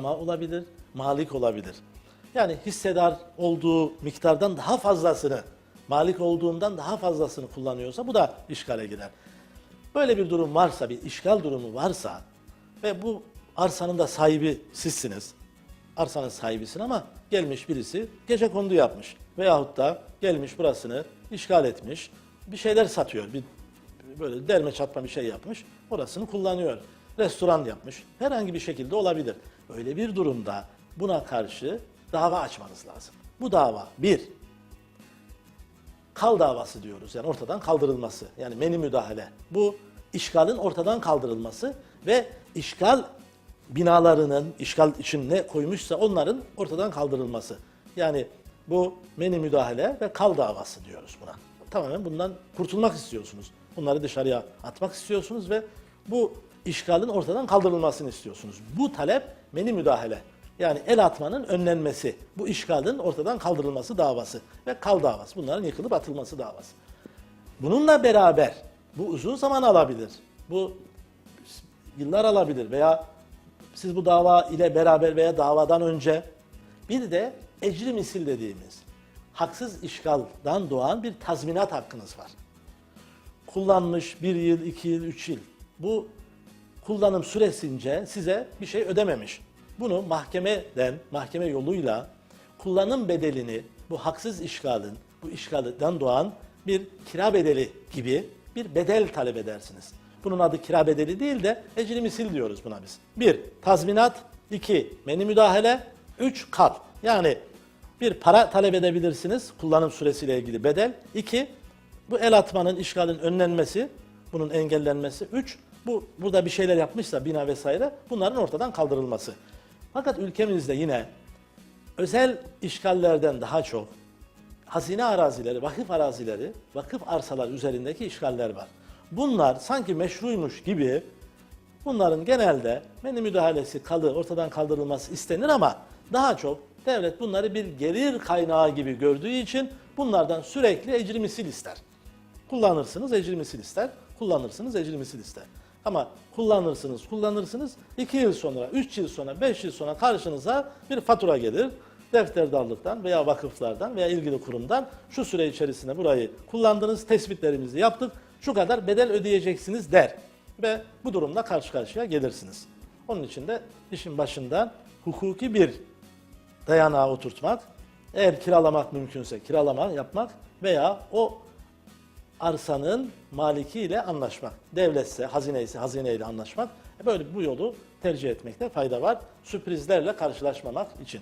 ama olabilir, malik olabilir. Yani hissedar olduğu miktardan daha fazlasını, malik olduğundan daha fazlasını kullanıyorsa bu da işgale girer. Böyle bir durum varsa, bir işgal durumu varsa ve bu arsanın da sahibi sizsiniz. Arsanın sahibisin ama gelmiş birisi gece kondu yapmış. Veyahut da gelmiş burasını işgal etmiş. Bir şeyler satıyor. Bir böyle derme çatma bir şey yapmış. Orasını kullanıyor. Restoran yapmış. Herhangi bir şekilde olabilir. Öyle bir durumda buna karşı dava açmanız lazım. Bu dava bir, kal davası diyoruz. Yani ortadan kaldırılması. Yani meni müdahale. Bu işgalin ortadan kaldırılması ve işgal binalarının işgal için ne koymuşsa onların ortadan kaldırılması. Yani bu meni müdahale ve kal davası diyoruz buna. Tamamen bundan kurtulmak istiyorsunuz. Bunları dışarıya atmak istiyorsunuz ve bu işgalin ortadan kaldırılmasını istiyorsunuz. Bu talep meni müdahale. Yani el atmanın önlenmesi, bu işgalin ortadan kaldırılması davası ve kal davası. Bunların yıkılıp atılması davası. Bununla beraber bu uzun zaman alabilir. Bu yıllar alabilir veya siz bu dava ile beraber veya davadan önce bir de ecri misil dediğimiz haksız işgaldan doğan bir tazminat hakkınız var. Kullanmış bir yıl, iki yıl, üç yıl. Bu kullanım süresince size bir şey ödememiş. Bunu mahkemeden, mahkeme yoluyla kullanım bedelini bu haksız işgalin, bu işgalden doğan bir kira bedeli gibi bir bedel talep edersiniz. Bunun adı kira bedeli değil de ecri misil diyoruz buna biz. Bir, tazminat. iki meni müdahale. Üç, kal. Yani bir para talep edebilirsiniz kullanım süresiyle ilgili bedel. İki, bu el atmanın, işgalin önlenmesi, bunun engellenmesi. Üç, bu burada bir şeyler yapmışsa bina vesaire bunların ortadan kaldırılması. Fakat ülkemizde yine özel işgallerden daha çok hazine arazileri, vakıf arazileri, vakıf arsalar üzerindeki işgaller var. Bunlar sanki meşruymuş gibi bunların genelde meni müdahalesi kalı ortadan kaldırılması istenir ama daha çok devlet bunları bir gelir kaynağı gibi gördüğü için bunlardan sürekli ecri misil ister. Kullanırsınız ecri misil ister, kullanırsınız ecri misil ister. Ama kullanırsınız, kullanırsınız 2 yıl sonra, 3 yıl sonra, 5 yıl sonra karşınıza bir fatura gelir. Defterdarlıktan veya vakıflardan veya ilgili kurumdan şu süre içerisinde burayı kullandınız, tespitlerimizi yaptık, şu kadar bedel ödeyeceksiniz der. Ve bu durumla karşı karşıya gelirsiniz. Onun için de işin başından hukuki bir dayanağı oturtmak, eğer kiralamak mümkünse kiralama yapmak veya o arsanın malikiyle anlaşmak. Devletse, hazine ise hazineyle anlaşmak. Böyle bu yolu tercih etmekte fayda var. Sürprizlerle karşılaşmamak için.